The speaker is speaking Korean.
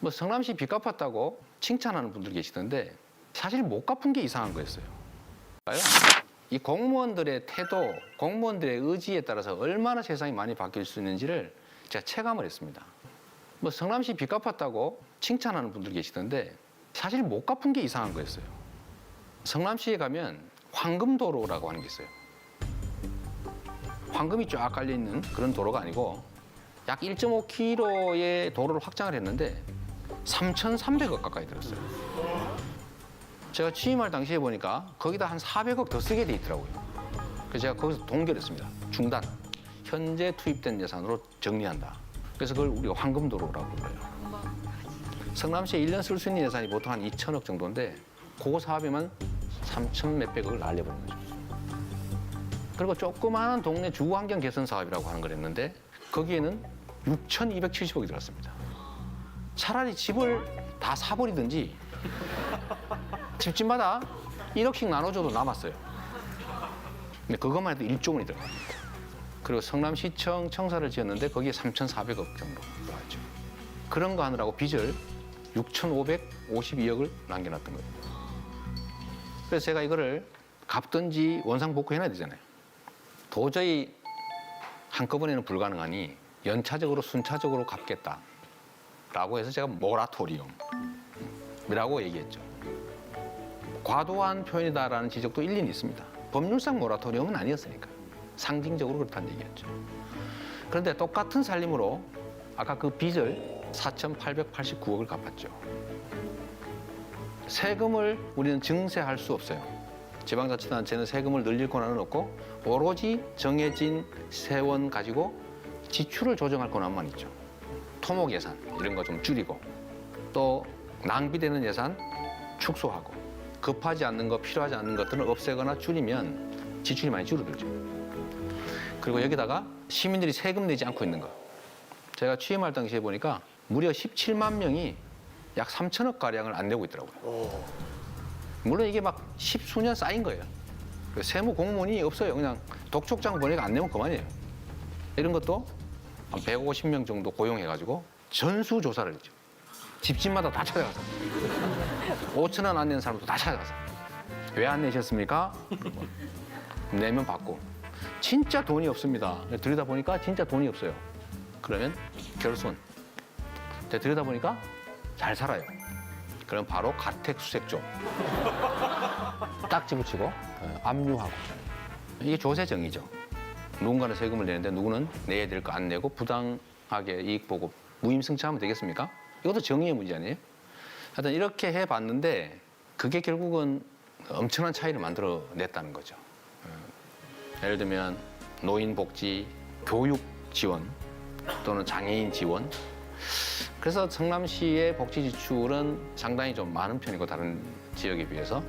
뭐 성남시 빚 갚았다고 칭찬하는 분들 계시던데 사실 못 갚은 게 이상한 거였어요. 이 공무원들의 태도, 공무원들의 의지에 따라서 얼마나 세상이 많이 바뀔 수 있는지를 제가 체감을 했습니다. 뭐 성남시 빚 갚았다고 칭찬하는 분들 계시던데 사실 못 갚은 게 이상한 거였어요. 성남시에 가면 황금도로라고 하는 게 있어요. 황금이 쫙 깔려 있는 그런 도로가 아니고 약 1.5km의 도로를 확장을 했는데 3,300억 가까이 들었어요. 제가 취임할 당시에 보니까 거기다 한 400억 더 쓰게 돼 있더라고요. 그래서 제가 거기서 동결했습니다. 중단. 현재 투입된 예산으로 정리한다. 그래서 그걸 우리가 황금도로라고 불러요. 성남시에 1년 쓸 수 있는 예산이 보통 한 2천억 정도인데 그거 사업에만 3천 몇백억을 날려버린 거죠. 그리고 조그마한 동네 주거환경 개선 사업이라고 하는 걸 했는데 거기에는 6,270억이 들었습니다. 차라리 집을 다 사버리든지 집집마다 1억씩 나눠줘도 남았어요. 근데 그것만 해도 1조 원이 들어갑니다. 그리고 성남시청 청사를 지었는데 거기에 3,400억 정도 들어갔죠. 그런 거 하느라고 빚을 6,552억을 남겨놨던 거예요. 그래서 제가 이거를 갚든지 원상복구 해놔야 되잖아요. 도저히 한꺼번에는 불가능하니 연차적으로 순차적으로 갚겠다 라고 해서 제가 모라토리움이라고 얘기했죠. 과도한 표현이다라는 지적도 일리는 있습니다. 법률상 모라토리움은 아니었으니까 상징적으로 그렇다는 얘기였죠. 그런데 똑같은 살림으로 아까 그 빚을 4,889억을 갚았죠. 세금을 우리는 증세할 수 없어요. 지방자치단체는 세금을 늘릴 권한은 없고 오로지 정해진 세원 가지고 지출을 조정할 권한만 있죠. 토목 예산 이런 거 좀 줄이고 또 낭비되는 예산 축소하고 급하지 않는 거 필요하지 않는 것들은 없애거나 줄이면 지출이 많이 줄어들죠. 그리고 여기다가 시민들이 세금 내지 않고 있는 거. 제가 취임할 당시에 보니까 무려 17만 명이 약 3천억 가량을 안 내고 있더라고요. 물론 이게 막 십수년 쌓인 거예요. 그 세무 공무원이 없어요. 그냥 독촉장 보니까 안 내면 그만이에요. 이런 것도 한 150명 정도 고용해가지고 전수 조사를 했죠. 집집마다 다 찾아가서 5천 원안 내는 사람도 다 찾아가서 왜 안 내셨습니까? 내면 받고 진짜 돈이 없습니다. 들여다 보니까 진짜 돈이 없어요. 그러면 결손. 들여다 보니까 잘 살아요. 그럼 바로 가택수색조. 딱 집어치고 어, 압류하고. 이게 조세정이죠. 누군가는 세금을 내는데 누구는 내야 될 거 안 내고 부당하게 이익 보고 무임승차하면 되겠습니까? 이것도 정의의 문제 아니에요? 하여튼 이렇게 해봤는데 그게 결국은 엄청난 차이를 만들어냈다는 거죠. 어, 예를 들면 노인 복지, 교육 지원 또는 장애인 지원. 그래서 성남시의 복지 지출은 상당히 좀 많은 편이고 다른 지역에 비해서